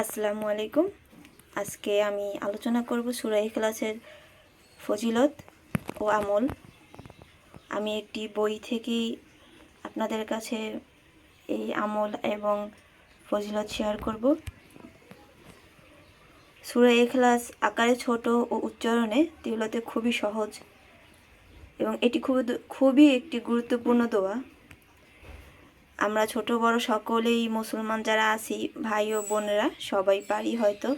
আসসালামু আলাইকুম। আজকে আমি আলোচনা করব সুরাই ক্লাসের ফজিলত ও আমল। আমি একটি বই থেকেই আপনাদের কাছে এই আমল এবং ফজিলত শেয়ার করব। সুরাই ক্লাস আকারে ছোট ও উচ্চারণে তিলতে খুবই সহজ এবং এটি খুবই খুবই একটি গুরুত্বপূর্ণ দোয়া। আমরা ছোট বড় সকলেই মুসলমান যারা আছি, ভাই ও বোনেরা, সবাই পারি হয়তো।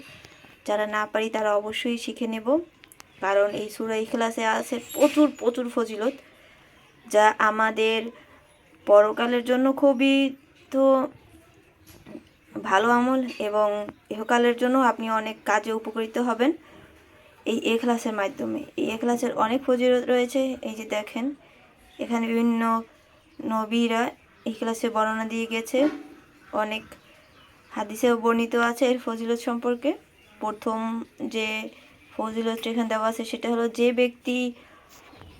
যারা না পারি তারা অবশ্যই শিখে নেব। কারণ এই সুরা ইখলাসে আছে প্রচুর প্রচুর ফজিলত, যা আমাদের পরকালের জন্য খুবই তো ভালো আমল এবং ইহকালের জন্য আপনি অনেক কাজে উপকৃত হবেন। এই এখলাসের মাধ্যমে। এই এখলাসের অনেক ফজিলত রয়েছে। এই যে দেখেন, এখানে বিভিন্ন নবীরা এই ক্লাসে বর্ণনা দিয়ে গেছে। অনেক হাদিসেও বর্ণিত আছে এর ফজিলত সম্পর্কে। প্রথম যে ফজিলত এখানে দেওয়া আছে সেটা হলো, যে ব্যক্তি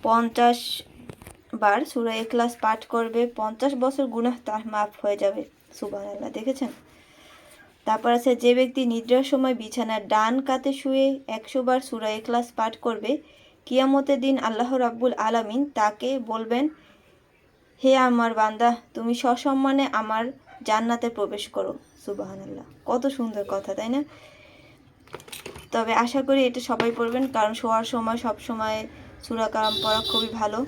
পঞ্চাশ বার সুরা এখলাস পাঠ করবে, পঞ্চাশ বছর গুনাহ তার মাফ হয়ে যাবে। সুবাহ আল্লাহ দেখেছেন? তারপর আছে, যে ব্যক্তি নিদ্রার সময় বিছানার ডান কাতে শুয়ে একশো বার সুরা এখলাস পাঠ করবে, কিয়ামতের দিন আল্লাহ রাব্বুল আলামিন তাকে বলবেন হে আমার বান্দা, তুমি সসম্মানে আমার জান্নাতে প্রবেশ করো। সুবাহান আল্লাহ কত সুন্দর কথা, তাই না? তবে আশা করি এটা সবাই পড়বেন, কারণ শোয়ার সময়, সব সময় সুরা কালাম পড়া খুবই ভালো।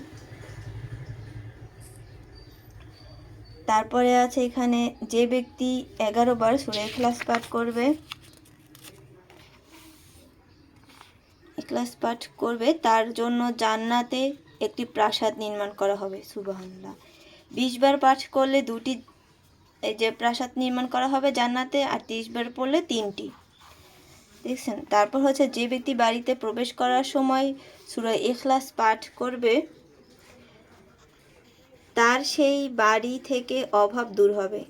তারপরে আছে এখানে, যে ব্যক্তি এগারো বার সুরা এখলাস পাঠ করবে এখলাস পাঠ করবে, তার জন্য জান্নাতে একটি প্রাসাদ নির্মাণ করা হবে। সুবাহান্লাহ বিশ বার পাঠ করলে দুটি, এই যে প্রাসাদ নির্মাণ করা হবে জান্নাতে আর তিরিশ বার পড়লে তিনটি। দেখছেন? তারপর হচ্ছে যে ব্যক্তি বাড়িতে প্রবেশ করার সময় সুরা এখলাস পাঠ করবে, তার সেই বাড়ি থেকে অভাব দূর হবে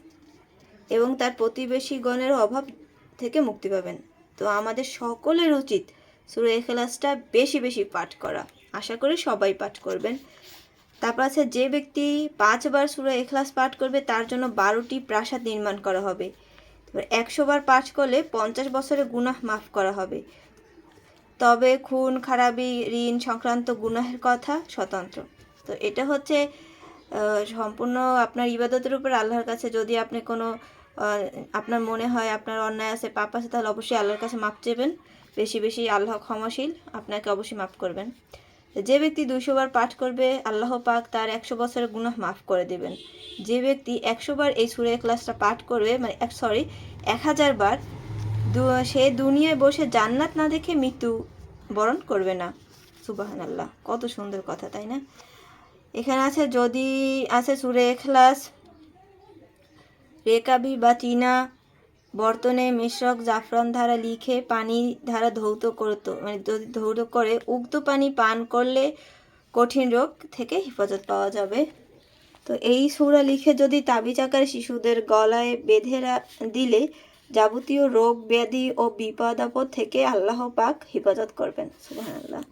এবং তার প্রতিবেশীগণের অভাব থেকে মুক্তি পাবেন। তো আমাদের সকলের উচিত সুরা এখলাসটা বেশি বেশি পাঠ করা। আশা করি সবাই পাঠ করবেন। তারপর আছে, যে ব্যক্তি পাঁচবার সুরা এখলাস পাঠ করবে, তার জন্য বারোটি প্রাসাদ নির্মাণ করা হবে। এবার একশো বার পাঠ করলে পঞ্চাশ বছরের গুনাহ মাফ করা হবে। তবে খুন, খারাপি, ঋণ সংক্রান্ত গুনাহের কথা স্বতন্ত্র। তো এটা হচ্ছে সম্পূর্ণ আপনার ইবাদতের উপর আল্লাহর কাছে। যদি আপনি কোনো আপনার মনে হয় আপনার অন্যায় আছে, পাপ আছে, তাহলে অবশ্যই আল্লাহর কাছে মাপ চেবেন। বেশি বেশি আল্লাহ ক্ষমাশীল, আপনাকে অবশ্যই মাফ করবেন। যে ব্যক্তি দুইশো বার পাঠ করবে, আল্লাহ পাক তার একশো বছরের গুনাহ মাফ করে দেবেন। যে ব্যক্তি একশো বার এই সুরে ক্লাসটা পাঠ করবে মানে এক সরি এক হাজার বার সে দুনিয়ায় বসে জান্নাত না দেখে মৃত্যু বরণ করবে না। সুবাহান আল্লাহ কত সুন্দর কথা, তাই না? এখানে আছে, যদি আছে সুরে এখলাস রেকাবি বা চীনা বর্তনে মিশ্রক জাফরান ধারা লিখে পানি ধারা ধৌত করত মানে যদি ধৌত করে উক্ত পানি পান করলে কঠিন রোগ থেকে হেফাজত পাওয়া যাবে। তো এই সুরা লিখে যদি তাবিজ আকারে শিশুদের গলায় বেঁধে দিলে যাবতীয় রোগ, ব্যাধি ও বিপদ আপদ থেকে আল্লাহ পাক হেফাজত করবেন সুবাহ আল্লাহ